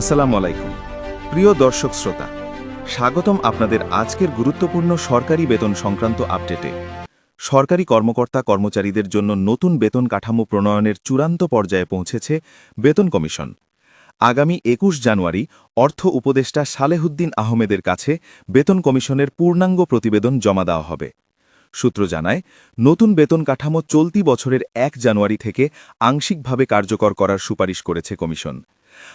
আসসালামু আলাইকুম। প্রিয় দর্শক শ্রোতা, স্বাগতম আপনাদের আজকের গুরুত্বপূর্ণ সরকারি বেতন সংক্রান্ত আপডেটে। সরকারি কর্মকর্তা কর্মচারীদের জন্য নতুন বেতন কাঠামো প্রণয়নের চূড়ান্ত পর্যায়ে পৌঁছেছে বেতন কমিশন। আগামী একুশ জানুয়ারি অর্থ উপদেষ্টা সালেহুদ্দিন আহমেদের কাছে বেতন কমিশনের পূর্ণাঙ্গ প্রতিবেদন জমা দেওয়া হবে। সূত্র জানায়, নতুন বেতন কাঠামো চলতি বছরের এক জানুয়ারি থেকে আংশিকভাবে কার্যকর করার সুপারিশ করেছে কমিশন।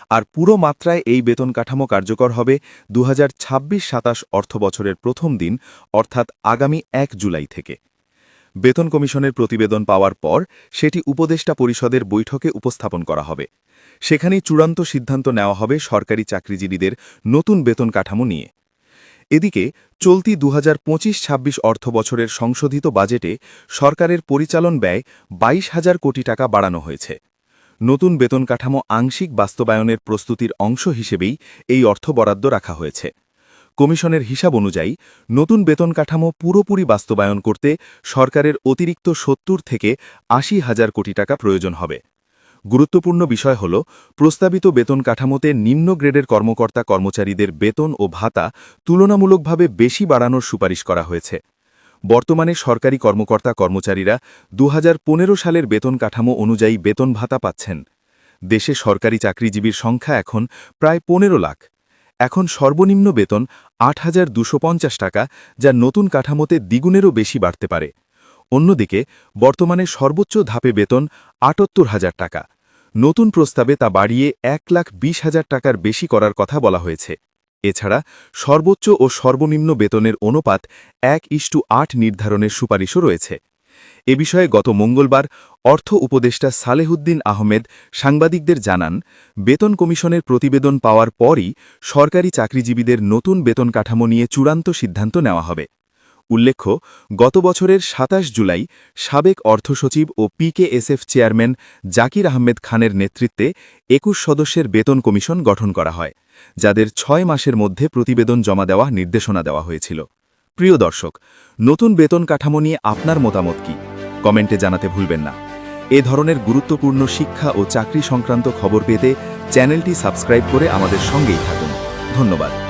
আর পুরো মাত্রায় এই বেতন কাঠামো কার্যকর হবে দু হাজার ছাব্বিশ সাতাশ অর্থ বছরের প্রথম দিন, অর্থাৎ আগামী এক জুলাই থেকে। বেতন কমিশনের প্রতিবেদন পাওয়ার পর সেটি উপদেষ্টা পরিষদের বৈঠকে উপস্থাপন করা হবে। সেখানেই চূড়ান্ত সিদ্ধান্ত নেওয়া হবে সরকারি চাকরিজীবীদের নতুন বেতন কাঠামো নিয়ে। এদিকে চলতি দু হাজার পঁচিশ ছাব্বিশ অর্থ বছরের সংশোধিত বাজেটে সরকারের পরিচালন ব্যয় বাইশ হাজার কোটি টাকা বাড়ানো হয়েছে। নতুন বেতন কাঠামো আংশিক বাস্তবায়নের প্রস্তুতির অংশ হিসেবেই এই অর্থ বরাদ্দ রাখা হয়েছে। কমিশনের হিসাব অনুযায়ী, নতুন বেতন কাঠামো পুরোপুরি বাস্তবায়ন করতে সরকারের অতিরিক্ত সত্তর থেকে আশি হাজার কোটি টাকা প্রয়োজন হবে। গুরুত্বপূর্ণ বিষয় হল, প্রস্তাবিত বেতন কাঠামোতে নিম্ন গ্রেডের কর্মকর্তা কর্মচারীদের বেতন ও ভাতা তুলনামূলকভাবে বেশি বাড়ানোর সুপারিশ করা হয়েছে। বর্তমানে সরকারি কর্মকর্তা কর্মচারীরা দু হাজার পনেরো সালের বেতন কাঠামো অনুযায়ী বেতন ভাতা পাচ্ছেন। দেশে সরকারি চাকরিজীবীর সংখ্যা এখন প্রায় পনেরো লাখ। এখন সর্বনিম্ন বেতন আট টাকা, যা নতুন কাঠামোতে দ্বিগুণেরও বেশি বাড়তে পারে। অন্যদিকে, বর্তমানে সর্বোচ্চ ধাপে বেতন আটাত্তর হাজার টাকা। নতুন প্রস্তাবে তা বাড়িয়ে এক লাখ বিশ হাজার টাকার বেশি করার কথা বলা হয়েছে। এছাড়া সর্বোচ্চ ও সর্বনিম্ন বেতনের অনুপাত এক ইস্টু আট নির্ধারণের সুপারিশও রয়েছে। এ বিষয়ে গত মঙ্গলবার অর্থ উপদেষ্টা সালেহুদ্দিন আহমেদ সাংবাদিকদের জানান, বেতন কমিশনের প্রতিবেদন পাওয়ার পরই সরকারি চাকরিজীবীদের নতুন বেতন কাঠামো নিয়ে চূড়ান্ত সিদ্ধান্ত নেওয়া হবে। উল্লেখ্য, গত বছরের ২৭ জুলাই সাবেক অর্থসচিব ও পিকেএসএফ চেয়ারম্যান জাকির আহমেদ খানের নেতৃত্বে একুশ সদস্যের বেতন কমিশন গঠন করা হয়, যাদের ছয় মাসের মধ্যে প্রতিবেদন জমা দেওয়া নির্দেশনা দেওয়া হয়েছিল। প্রিয় দর্শক, নতুন বেতন কাঠামো নিয়ে আপনার মতামত কি? কমেন্টে জানাতে ভুলবেন না। এ ধরনের গুরুত্বপূর্ণ শিক্ষা ও চাকরি সংক্রান্ত খবর পেতে চ্যানেলটি সাবস্ক্রাইব করে আমাদের সঙ্গেই থাকুন। ধন্যবাদ।